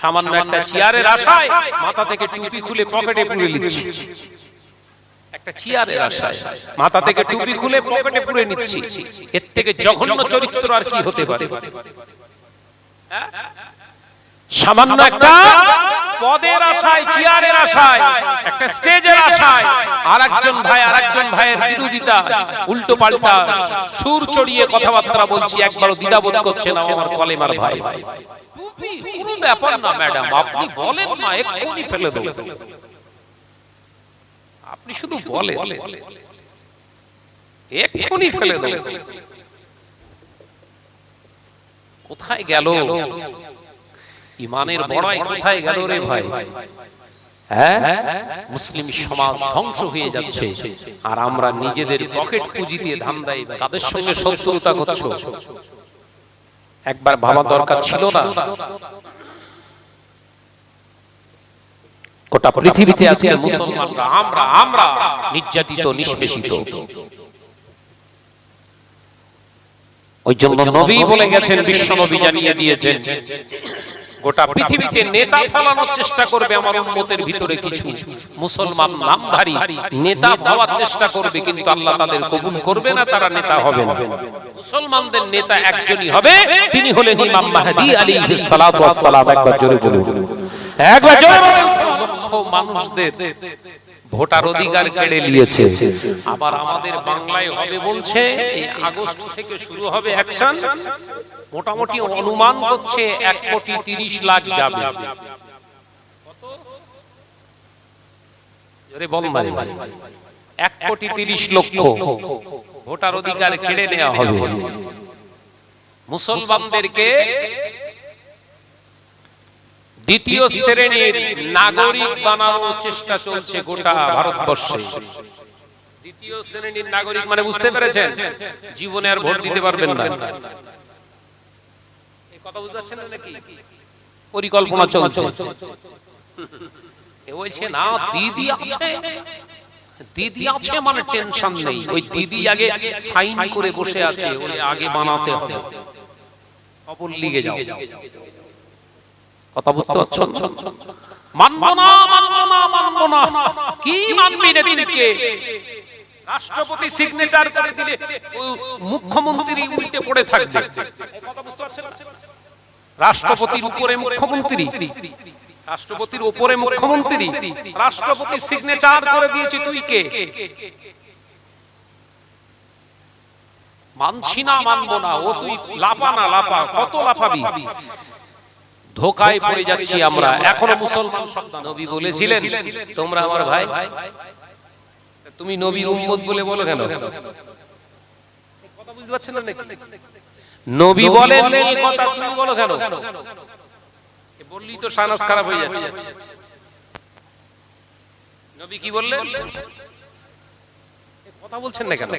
সামান্য একটা চেয়ারের আশায় মাথা থেকে টুপি খুলে পকেটে পুরে নিচ্ছি। একটা চেয়ারের আশায় মাথা থেকে টুপি খুলে পকেটে পুরে নিচ্ছি। এর থেকে জঘন্য চরিত্র আর কি হতে পারে? হ্যাঁ? সামান্য একটা পদের আশায় চেয়ারের আশায় একটা স্টেজের আশায় আর একজন ভাই আর একজন ভাইয়ের বিরোধিতা উল্টো পাল্টা সুর চড়িয়ে কথাবার্তা বলছি একবারও দ্বিধাবোধ করছে না আমার কলেমার ভাই। কোনো ব্যাপার না ম্যাডাম আপনি বলেন না এক্ষুনি ফেলে দেবো। আপনি শুধু বলেন। এক্ষুনি ফেলে দেবো। কোথায় গেল? ইমানের বড়াই কোথায় গেল রে ভাই? হ্যাঁ? মুসলিম সমাজ ধ্বংস হয়ে যাচ্ছে। আর আমরা নিজেদের পকেট পুঁজি দিয়ে ধান্দাই তাদের সঙ্গে শত্রুতা করছ। একবার ভাবা দরকার ছিল না। গোটা পৃথিবীতে আজকে মুসলমানরা আমরা আমরা নির্যাতিত নিষ্পেষিত। ওই জন্য নবী বলে গেছেন বিশ্ব নবী জানিয়ে দিয়েছেন। গোটা পৃথিবীতে নেতা ফলানোর চেষ্টা করবে আমার উম্মতের ভিতরে কিছু। মুসলমান নামধারী নেতা হওয়ার চেষ্টা করবে কিন্তু আল্লাহ তাদের কবুল করবে না তারা নেতা হবে না। মুসলমানদের নেতা একজনই হবে তিনি হলেন ইমাম মাহদি আলাইহিস সালাতু ওয়াস সালাম একবার জোরে জোরে একবার জোরে মানুষদের ভোটার অধিকার কেড়ে নিয়েছে। আবার আমাদের বাংলায় হবে বলছে এই আগস্ট থেকে শুরু হবে অ্যাকশন মোটামুটি অনুমান করছে এক কোটি তিরিশ লাখ যাবে। এক কোটি তিরিশ লক্ষ ভোটার অধিকার কেড়ে নেওয়া হবে। মুসলমানদেরকে দ্বিতীয় শ্রেণির নাগরিক বানানোর চেষ্টা চলছে গোটা ভারতবর্ষে। দ্বিতীয় শ্রেণির নাগরিক মানে বুঝতে পেরেছেন? জীবনে আর ভোট দিতে পারবেন না। কথা বুঝতে পারছেন না নাকি? পরিকল্পনা চলছে। এ বলছে না দিদি আছে। দিদি আছে মানে টেনশন নেই। ওই দিদি আগে সাইন করে বসে আছে। ওই আগে বানাতে হবে। খবর লিগে যাও। কথা বুঝতে মানবো না মানবো না মানবো না। কি মানবি রে তুই রাষ্ট্রপতি সিগনেচার করে দিলে মুখ্যমন্ত্রী উল্টে পড়ে থাকবে। কথা বুঝতে পারছেন রাষ্ট্রপতির উপরে মুখ্যমন্ত্রী। রাষ্ট্রপতির উপরে মুখ্যমন্ত্রী। রাষ্ট্রপতি সিগনেচার করে দিয়েছে তুই কে? মানছি না, মানবো না। ও তুই লাপা না লাপা কত লাফাবি? ধোকায় পড়ে যাচ্ছি আমরা। এখনও মুসলমান সন্তান নবী বলেছিলেন তোমরা আমার ভাই। তুমি নবীর উম্মত বলে বলো কেন? কথা বুঝতে পারছেন না নবী বলেন এই কথা তুমি বলো কেন? এ বললেই তো সানাস খারাপ হয়ে যাচ্ছে। নবী কি বললেন? কথা বলছেন না কেন?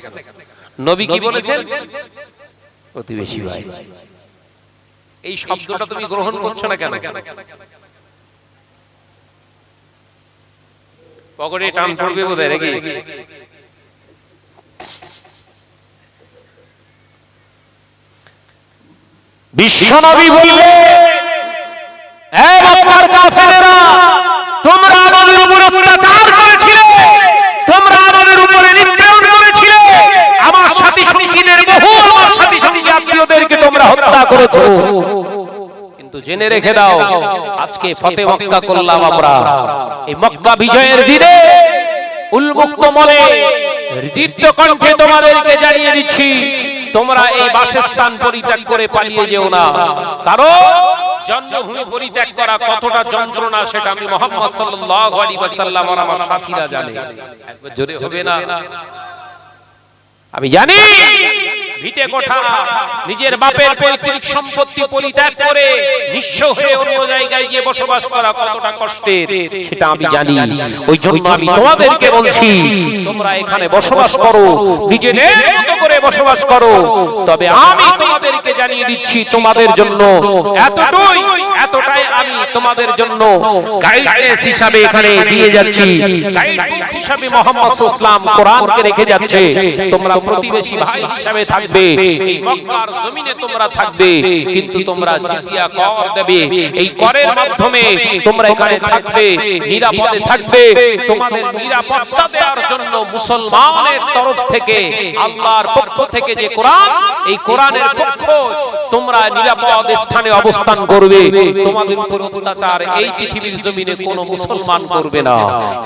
নবী কি বলেছেন? প্রতিবেশী ভাই। এই শব্দটা তুমি গ্রহণ করছ না কেন? পকেটে টান পড়বে বোধহয় নাকি? বিশ্বনবী বললে এ মক্কার কাফেরেরা তোমরা আমাদের উপর অত্যাচার করেছিলে তোমরা আমাদের উপরে নিপীড়ন করেছিলে আমার সাথী সঙ্গীদের বহু আমার সাথী সঙ্গী আত্মীয়দেরকে তোমরা হত্যা করেছ। কিন্তু জেনে রেখে দাও, আজকে ফতে মক্কা করলাম আমরা। এই মক্কা বিজয়ের দিনে উন্মুক্ত মনে দীপ্ত কণ্ঠে তোমাদেরকে জানিয়ে দিচ্ছি, তোমরা এই বাসস্থান পরিত্যাগ করে পালিয়ে যেও না। কারণ জন্মভূমি পরিত্যাগ করা কতটা যন্ত্রণা সেটা আমি মোহাম্মদ সাল্লাল্লাহু আলাইহি ওয়াসাল্লাম আর আমার সাথীরা জানে। একবার জোরে হবে না? আমি জানি ভিটে কোঠা, নিজের বাপের পৈতৃক সম্পত্তি পরিত্যাগ করে নিঃস্ব হয়ে অন্য জায়গায় গিয়ে বসবাস করা কতটা কষ্টের, সেটা আমি জানি। ওই জন্য আমি তোমাদেরকে বলছি, তোমরা এখানে বসবাস করো নিজেদের মতো করে বসবাস করো। তবে আমি তোমাদেরকে জানিয়ে দিচ্ছি, তোমাদের জন্য এতটাই এতটাই আমি তোমাদের জন্য গাইডলাইন্স হিসাবে এখানে দিয়ে যাচ্ছি। গাইডবুক হিসাবে মোহাম্মদ ইসলাম কোরআনকে রেখে যাচ্ছে। তোমরা প্রতিবেশী ভাই হিসাবে থাকবে। এই মক্কার জমিনে তোমরা থাকবে। কিন্তু তোমরা জিজিয়া কর দেবে। এই করের মাধ্যমে তোমরা এখানে থাকবে। নিরাপদে থাকবে। তোমাদের নিরাপত্তা দেওয়ার জন্য মুসলমানের তরফ থেকে আল্লাহর পক্ষ থেকে যে কোরআন এই কোরআনের পক্ষ তোমরা নিরাপদ স্থানে অবস্থান করবে। তোমাদের উপর অত্যাচার এই পৃথিবীর জমিনে কোনো মুসলমান করবে না।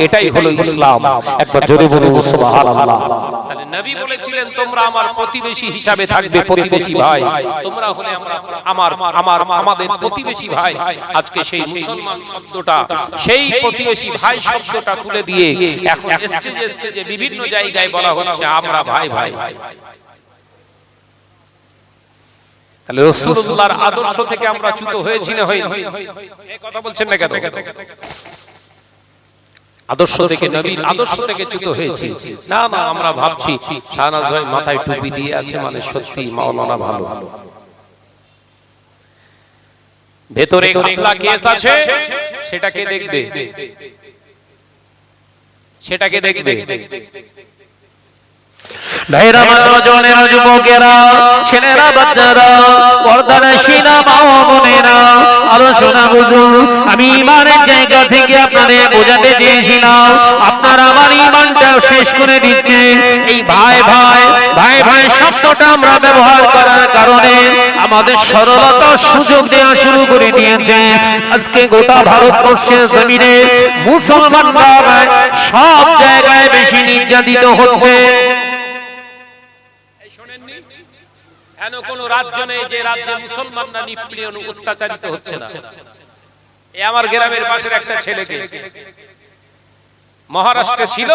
এটাই হলো ইসলাম। একবার জোরে বলুন সুবহানাল্লাহ। নবী বলেছিলেন তোমরা আমার প্রতিবেশী হিসাবে থাকবে প্রতিবেশী ভাই। তোমরা হলে আমরা আমার আমার আমাদের প্রতিবেশী ভাই। আজকে সেই মুসলমান শব্দটা সেই প্রতিবেশী ভাই শব্দটা তুলে দিয়ে এখন স্টেজে স্টেজে বিভিন্ন জায়গায় বলা হচ্ছে আমরা ভাই ভাই তাহলে রাসূলুল্লাহর আদর্শ থেকে আমরা চ্যুত হয়েছি না এই কথা বলছেন না কেন? আদর্শ থেকে নবীর আদর্শ থেকে চ্যুত হয়েছি। না না আমরা ভাবছি শাহনাজ ভাই মাথায় টুপি দিয়ে আছে মানে সত্যি মাওলানা ভালো। ভেতরে ঘাপলা কেস আছে সেটাকে দেখবে। সেটাকে দেখবে। ভাইরা মাতো জনের যুবকেরা ছেলেরা বাচ্চারা পর্দার শিলা মা ও বোনেরা আরও শোনা বুঝু। আমি ইমানের জায়গা থেকে বোঝাতে চেয়েছিলাম। আপনার আমার শেষ করে দিচ্ছে। এই ভাই ভাই ভাই ভাই শব্দটা আমরা ব্যবহার করার কারণে আমাদের সরলতার সুযোগ দেওয়া শুরু করে দিয়েছে। আজকে গোটা ভারতবর্ষের জমিনে মুসলমানরা সব জায়গায় বেশি নির্যাতিত হচ্ছে। এমন কোন রাজ্য নেই যে রাজ্যে মুসলমানরা নিপীড়ন অত্যাচারিত হচ্ছে না। এই আমার গ্রামের পাশের একটা ছেলেকে। মহারাষ্ট্রে ছিল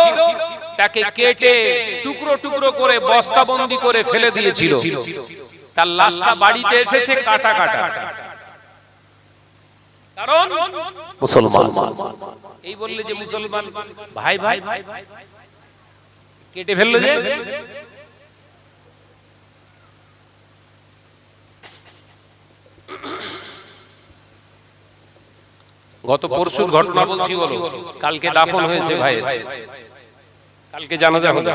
তাকে কেটে টুকরো টুকরো করে বস্তাবন্দি করে ফেলে দিয়েছিল। তার লাশটা বাড়িতে এসেছে কাটা কাটা। কারণ মুসলমান। এই বললে যে মুসলমান ভাই ভাই কেটে ফেলল যে? গত পরশুর ঘটনা বলছি বলো কালকে দাফন হয়েছে ভাই কালকে জানাজা হলো।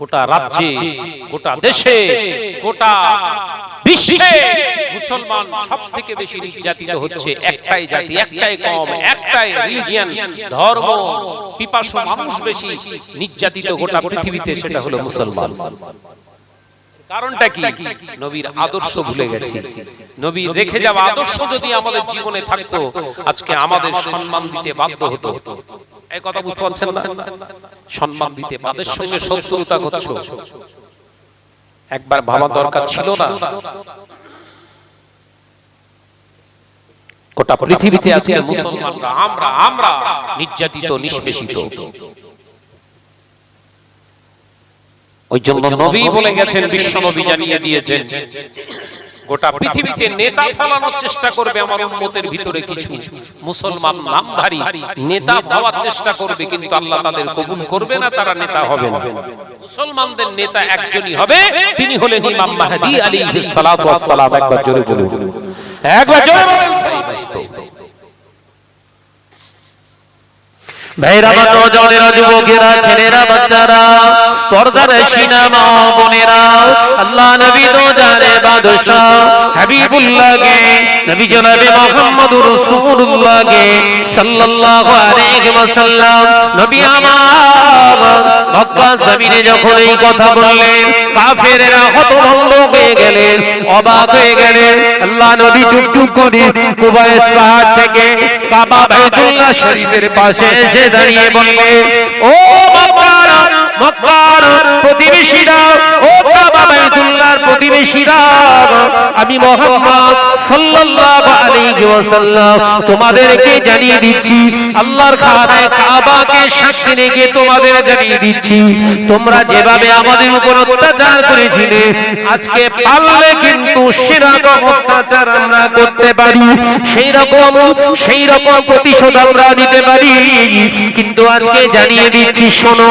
গোটা রাজ্যে গোটা দেশে গোটা বিশ্বে মুসলমান সব থেকে বেশি নির্যাতিত হচ্ছে। একটাই জাতি একটাই কম একটাই রিলিজিয়ান ধর্ম পিপাসু মানুষ বেশি নির্যাতিত গোটা পৃথিবীতে সেটা হলো মুসলমান। কারণটা কি? নবীর আদর্শ ভুলে গেছি। নবী রেখে যাওয়া আদর্শ যদি আমাদের জীবনে থাকতো আজকে আমাদের সম্মান দিতে বাধ্য হতো। এই কথা বুঝতে পারছেন না? সম্মান দিতে তাদের সঙ্গে শত্রুতা করছ। একবার ভাবা দরকার ছিল না। গোটা পৃথিবীতে আজকে মুসলমানরা আমরা আমরা নির্যাতিত নিষ্পেষিত। ওই জন্য নবী বলে গেছেন বিশ্ব নবী জানিয়ে দিয়েছেন। গোটা পৃথিবীতে নেতা ফলানোর চেষ্টা করবে আমার উম্মতের ভিতরে কিছু। মুসলমান নামধারী নেতা হওয়ার চেষ্টা করবে কিন্তু আল্লাহ তাদের কবুল করবে না তারা নেতা হবে না। মুসলমানদের নেতা একজনই হবে তিনি হলেন ইমাম মাহদি আলাইহিস সালাতু ওয়াস সালাম। একবার জোরে বলুন। একবার জোরে বলুন। ভাইরা বা নজনেরা যুবকেরা ছেলেরা বাচ্চারা পর্দার সিনা মা বোনেরা আল্লাহ নবী তো জানে বাদশাহ হাবিবুল্লাহকে নবী জনাবে মুহাম্মদুর রাসূলুল্লাহকে সাল্লাল্লাহু আলাইহি ওয়াসাল্লাম নবী আমার মক্কা জমিনে যখন এই কথা বললেন, কাফেরেরা হতভম্ব হয়ে গেলেন, অবাক হয়ে গেলেন। আল্লাহ নবী টুকটুক টুক করে কুবায়েস পাহাড় থেকে কাবা বাইতুল্লাহ শরীফের পাশে এসে দাঁড়িয়ে বললেন, ও মক্কার মক্কার প্রতিবেশীরা, ও কাবা বাইতুল্লাহর আমি মোহাম্মদ সাল্লাল্লাহু আলাইহি ওয়াসাল্লাম তোমাদেরকে জানিয়ে দিচ্ছি, আল্লাহর খানায় কাবাকে সাক্ষী রেখে তোমাদের জানিয়ে দিচ্ছি, তোমরা যেভাবে আমাদের উপর অত্যাচার করেছিলে, আজকে পারলে কিন্তু সেরকম অত্যাচার আমরা করতে পারি সেই রকম সেই রকম প্রতিশোধ আমরা নিতে পারি, কিন্তু আজকে জানিয়ে দিচ্ছি, শোনো,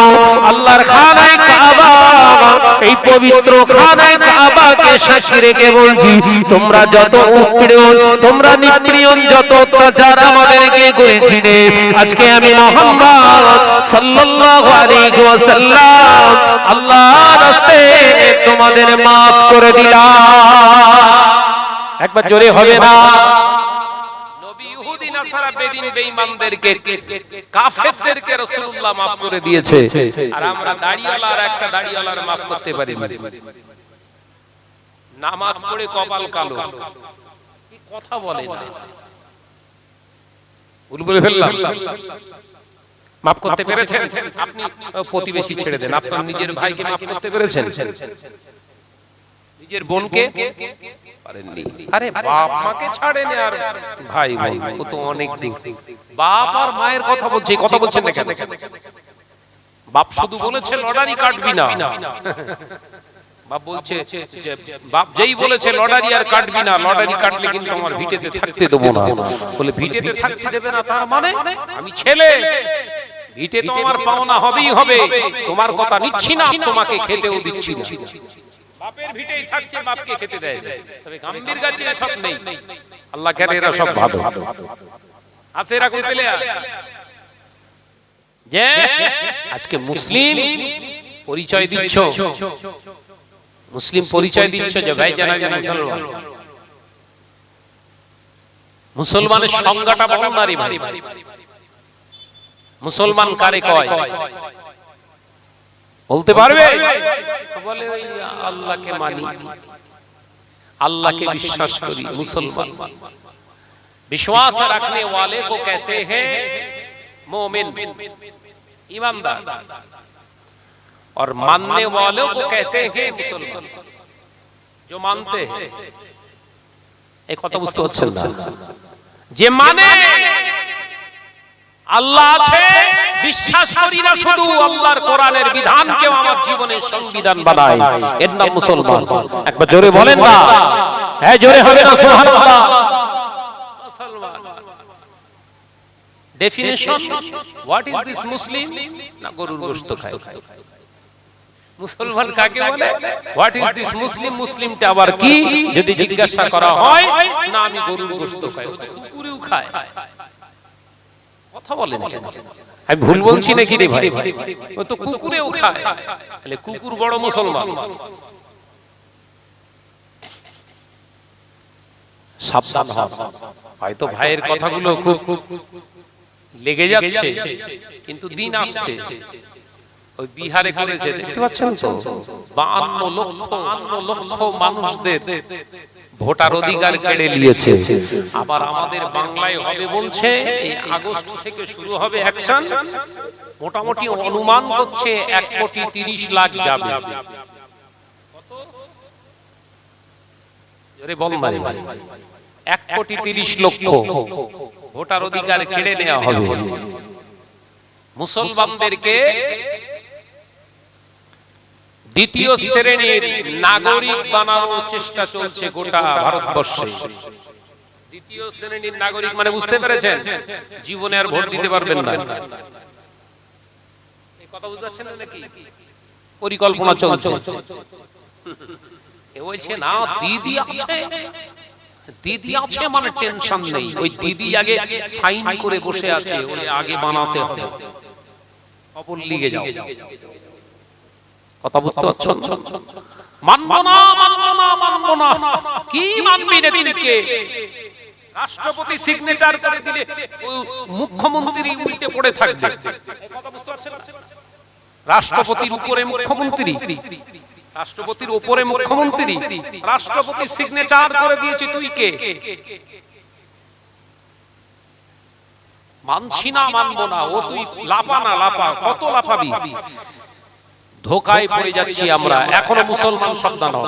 আল্লাহর খানায় কাবা, এই পবিত্র খানায় কাবাকে সাক্ষী রেখে বলছি, তোমরা যত উৎপীড়ন তোমরা নিপীড়ন যত অত্যাচার আমাদেরকে করেছিলে, আজকে আমি মোহাম্মদ সাল্লাল্লাহু আলাইহি ওয়াসাল্লাম আল্লাহর রাস্তে তোমাদের maaf করে দিলাম। একবার জোরে হবে না? কাফেরদেরকে করে দিয়েছে। আর আমরা দাড়িওয়ালা আর একটা দাড়িওয়ালার maaf করতে পারি। নামাজ পড়ে কপাল কালো। কি কথা বলে না? মাফ করতে পেরেছেন? আপনি প্রতিবেশী ছেড়ে দেন। আপনার নিজের ভাইকে মাফ করতে পেরেছেন? নিজের বোনকে? পারেননি। আরে বাপ মাকে ছাড়েন আর ভাই বোন, ও তো অনেক দিক বাপ আর মায়ের কথা বলছে কথা বলছেন না বাপ শুধু বলেছে লটারি কাটবি না। বাপ বলছে যে বাপ যেই বলেছে লটারি আর কাটবি না লটারি কাটলে কিন্তু আমার ভিটেতে থাকতে দেবো না। বলে ভিটেতে থাকতে দেবে না তার মানে? আমি ছেলে। ভিটে তো আমার পাওনা হবেই হবে। তোমার কথা নিচ্ছি না তোমাকে খেতেও দিচ্ছি না। বাপের ভিটেই থাকছে বাপকে খেতে দেয়। তবে গাম্ভীর গাছে সব নেই। আল্লাহ কেন এরা সব ভালো? আছে এরকম পেলে যে আজকে মুসলিম পরিচয় দিচ্ছ। মুসলিম পরিচয় দিচ্ছ যে ভাই জানা মুসলমান মুসলমানের সংজ্ঞাটা বড় নারী ভাই মুসলমান কারে কয় বলতে পারবে বলে ওই আল্লাহকে মানি अल्लाह के विश्वास करी मुसलमान विश्वास रखने वाले को कहते हैं मोमिन ईमानदार और मानने वालों को कहते हैं मुसलमान जो मानते हैं एक কথা বুঝতে পারছেন না যে মানে আল্লাহ আছে বিশ্বাস করি না শুধু আল্লাহর কোরআনের বিধানকে আমার জীবনের সংবিধান বানায় এর নাম মুসলমান একবার জোরে বলেন না হ্যাঁ জোরে হবে না সুবহানাল্লাহ definition what is this Muslim না গরুর গোশত খায় মুসলমান কাকে বলে? হোয়াট ইজ দিস মুসলিম মুসলিমটা আবার কি? যদি জিজ্ঞাসা করা হয় না আমি গরুর গোশত খাই। কুকুরেও খায় কথা বলেন কেন? আমি ভুল বলছি নাকি রে ভাই? ও তো কুকুরেও খায়। তাহলে কুকুর বড় মুসলমান। সাবধান হন হয়তো ভাইয়ের কথাগুলো খুব লেগে যাচ্ছে কিন্তু দিন আসছে। ওই বিহারে করেছে দেখতে পাচ্ছেন তো? বান্ন লক্ষ লক্ষ মানুষদের ভোটার অধিকার কেড়ে নিয়েছে। আবার আমাদের বাংলায় হবে বলছে এই আগস্ট থেকে শুরু হবে অ্যাকশন মোটামুটি অনুমান করছে এক কোটি তিরিশ লাখ যাবে। এক কোটি তিরিশ লক্ষ ভোটার অধিকার কেড়ে নেওয়া হবে। মুসলমানদেরকে দ্বিতীয় শ্রেণির নাগরিক বানানোর চেষ্টা চলছে গোটা ভারতবর্ষে। দ্বিতীয় শ্রেণির নাগরিক মানে বুঝতে পেরেছেন? জীবনে আর ভোট দিতে পারবেন না। কথা বুঝতে পারছেন না নাকি? পরিকল্পনা চলছে। এ বলছে না দিদি আছে। দিদি আছে মানে টেনশন নেই। ওই দিদি আগে সাইন করে বসে আছে। ওই আগে বানাতে হবে। খবর লিগে যাও। কথা বুঝতে পারছ? মানবো না মানবো না মানবো না। কি মানবি রে তুই রাষ্ট্রপতি সিগনেচার করে দিলে মুখ্যমন্ত্রী উল্টে পড়ে থাকবে। কথা বুঝতে পারছেন রাষ্ট্রপতির উপরে মুখ্যমন্ত্রী। রাষ্ট্রপতির উপরে মুখ্যমন্ত্রী। রাষ্ট্রপতি সিগনেচার করে দিয়েছে তুই কে? মানছি না, মানবো না। ও তুই লাপা না লাপা কত লাফাবি? ধোকায় পড়ে যাচ্ছি আমরা। এখনও মুসলমান সন্তান হও।